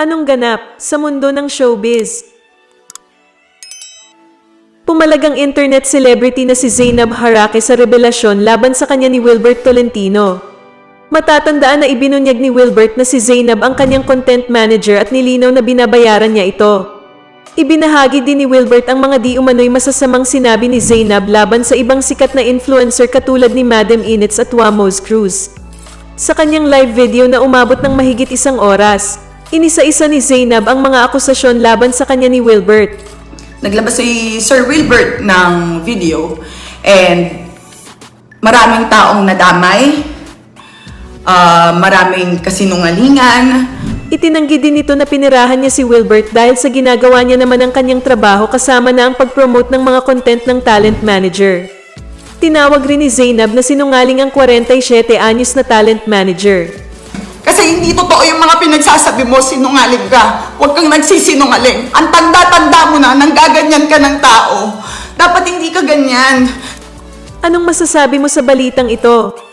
Anong ganap sa mundo ng showbiz? Pumalagang internet celebrity na si Zainab Harake sa revelasyon laban sa kanya ni Wilbert Tolentino. Matatandaan na ibinunyag ni Wilbert na si Zainab ang kanyang content manager at nilinaw na binabayaran niya ito. Ibinahagi din ni Wilbert ang mga di umano'y masasamang sinabi ni Zainab laban sa ibang sikat na influencer katulad ni Madam Inits at Wamos Cruz. Sa kanyang live video na umabot ng mahigit isang oras, inisa-isa ni Zainab ang mga akusasyon laban sa kanya ni Wilbert. Naglabas si Sir Wilbert ng video and maraming taong nadamay, ah, maraming kasinungalingan, Itinanggi din nito na pinirahan niya si Wilbert dahil sa ginagawa niya naman ang kanyang trabaho kasama na ang pag-promote ng mga content ng talent manager. Tinawag rin ni Zainab na sinungaling ang 47 anyos na talent manager. Hindi totoo yung mga pinagsasabi mo, sinungaling ka. Huwag kang nagsisinungaling. Ang tanda-tanda mo na, nanggaganyan ka ng tao. Dapat hindi ka ganyan. Anong masasabi mo sa balitang ito?